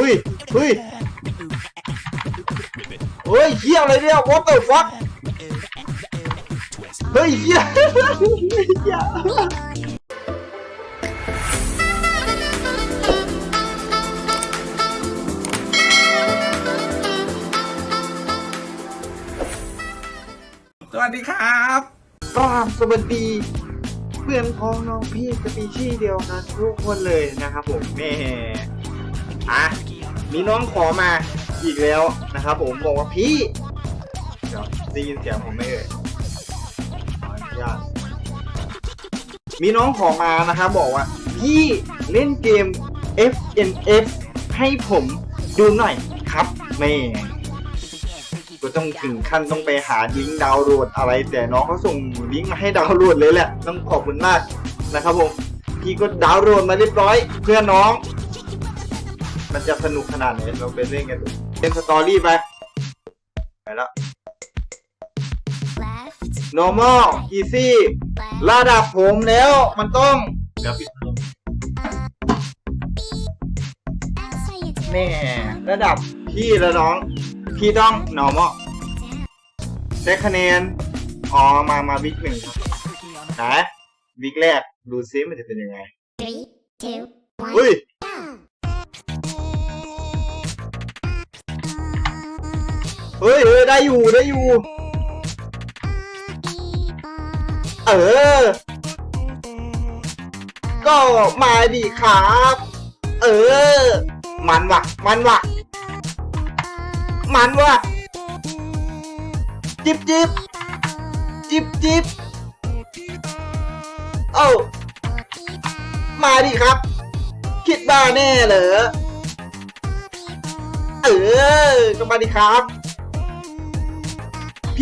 หุ้ยหุ้ยเฮ้ยเฮียอะไรเนี่ย what the fuck เฮ้ยเฮียเฮียสวัสดีครับกราบสวัสดีเพื่อนพ้องน้องพี่สปีชีส์เดียวกันทุกคนเลยนะครับผมแม่อะ มีน้องขอมาอีกแล้วนะครับ ผมบอกว่าพี่เดี๋ยวได้ยินเสียงผมไหม่เอ่ยขออนุญาตมีน้องขอมานะครับบอกว่า พี่เล่นเกม FNF ให้ผมดูหน่อยครับแม่ก็ต้องถึงขั้นต้องไปหาลิงก์ดาวน์โหลดอะไร แต่น้องเขาส่งลิงก์มาให้ดาวน์โหลดเลยแหละ ต้องขอบคุณมากนะครับผมพี่ก็ดาวน์โหลดมาเรียบร้อย เพื่อน้อง มันจะสนุกขนาดไหนเราไปเล่นกันดูเล่นสตอรี่ไปไปแล้ว normal easy ระดับผมแล้วมันต้องเดี๋ยวปิดพัดลมแม่ระดับพี่แล้วน้อง พี่ต้อง normal ได้คะแนนอ๋อมามาวิกหนึ่งครับนะวิกแรก ดูซิมันจะเป็นยังไง Three, two, one. อุ้ย เฮ้ยเฮ้ยได้อยู่ได้อยู่ เออ ก็มาดิครับ เออ มันวะมันวะมันวะจิบจิบจิบจิบเอ้ามาดิครับ คิดบ้าแน่เหรอ เออ ก็มาดิครับ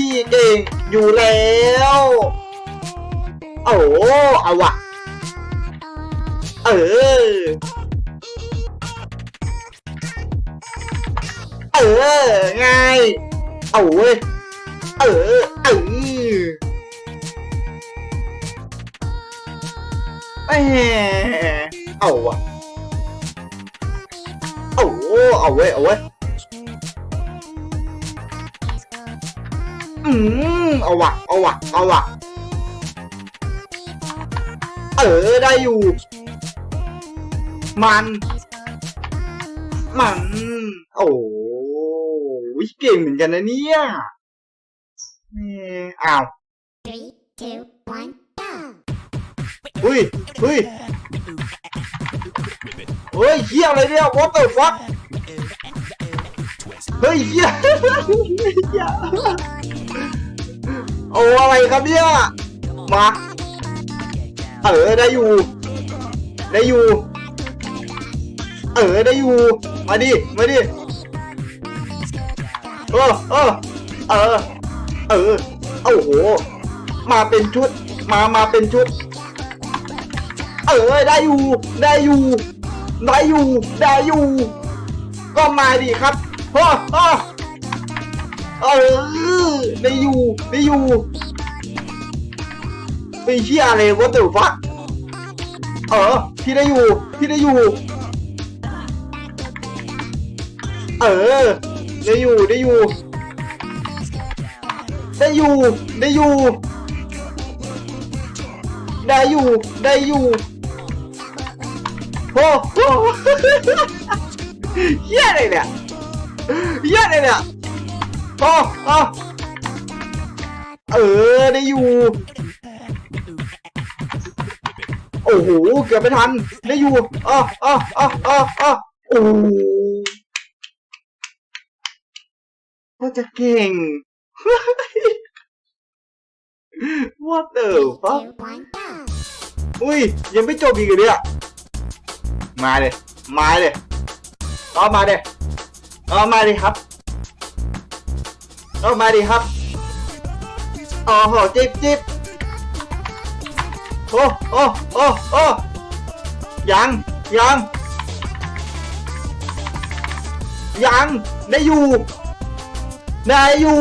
พี่เก่งอยู่แล้ว โอ้เอาวะเออ เออไงเอาเว้ย เออ เออแหมเอาวะเอาเอาเว้ย เอาเว้ย อืมเอาวะเอาวะเอาวะเออได้อยู่ มัน มัน โอ้ยเก่งเหมือนกันนะเนี่ยแหม่อ้าว Three, two, one, go. อุ้ยอุ้ยเฮ้ยเฮียอะไรเนี่ย what the fuck เฮ้ยเฮียเฮีย โอ้อะไรครับเนี่ย มาเออได้อยู่ ได้อยู่ เออได้อยู่ มาดิ มาดิเออเออเออเออโอ้โห มาเป็นชุด มามาเป็นชุด เออได้อยู่ ได้อยู่ได้อยู่ได้อยู่ ก็มาดิครับพ่อพ่อ เออได้อยู่ได้อยู่เป็นเชี่ยอะไรวะตัวฟักเออพี่ได้อยู่พี่ได้อยู่ เออ ได้อยู่ได้อยู่ ได้อยู่ได้อยู่ ได้อยู่ได้อยู่โอ้โหเหี้ยอะไรเนี่ยเหี้ยอะไรเนี่ย โอ้โอ้เออได้อยู่ โอ้โห เกือบไม่ทัน ได้อยู่อ๋ออ๋ออ๋ออ๋ออ๋อโอ้โหว่าจะเก่ง What the fuck อุ้ย ยังไม่จบอีกเหรอเนี่ยมาเลย มาเลยเอามาเลยเอามาดิครับ เอามาดิครับโอ้โหจิบจิบโอ้โอ้โอ้โอ้ยังยังยังได้อยู่ได้อยู่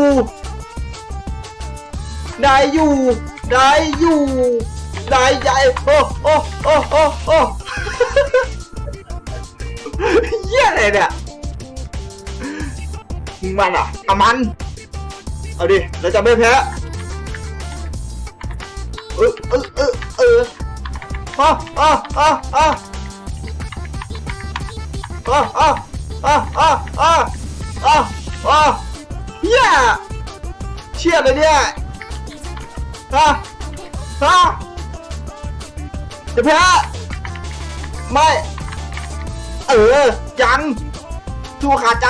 ได้อยู่ได้อยู่ได้ใหญ่โอ้โอ้โอ้โอ้โอ้เหี้ยอะไรเนี่ยมันอะอามัน เอาดิ เราจะไม่แพ้ เออเออเออเอออะอะอะอะอะอะอะอะอะอะอะเฮียเชี่ยเลยเนี่ยอะอะจะแพ้ไม่ เออ ยัง สู้ขาดใจ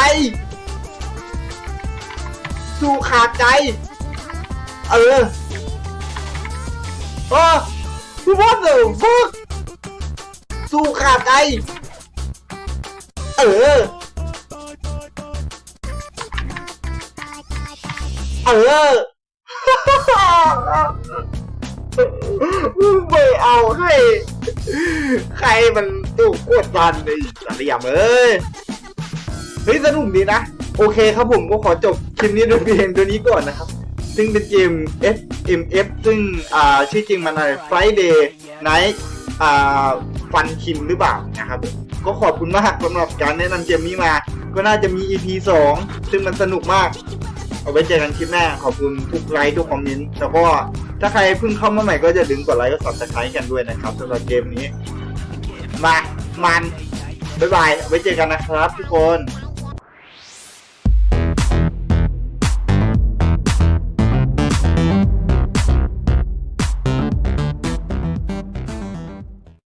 สู้ขาดใจ เออเออ what the fuck สู้ขาดใจ เออ เออไม่เอาให้ใครมันตู้โคตรดันเลยสารยามเอ้ย เฮ้ย สนุกดีนะ โอเคครับผมก็ขอจบ คลิปนี้ด้วยเพียงตัวนี้ก่อนนะครับ ซึ่งเป็นเกม FMF ซึ่งอ่าชื่อจริงมันอะไร Friday Night อ่าฟันคิมหรือเปล่านะครับ ก็ขอบคุณมากสำหรับการแนะนำเกมนี้มา ก็น่าจะมี EP 2 ซึ่งมันสนุกมาก เอาไว้เจอกันคลิปหน้า ขอบคุณทุกไลค์ทุกคอมเมนต์แล้วก็ถ้าใครเพิ่งเข้ามาใหม่ก็จะดึงกดไลค์ก็สับสไครต์กันด้วยนะครับสำหรับเกมนี้ มา มัน บ๊ายบาย ไว้เจอกันนะครับทุกคน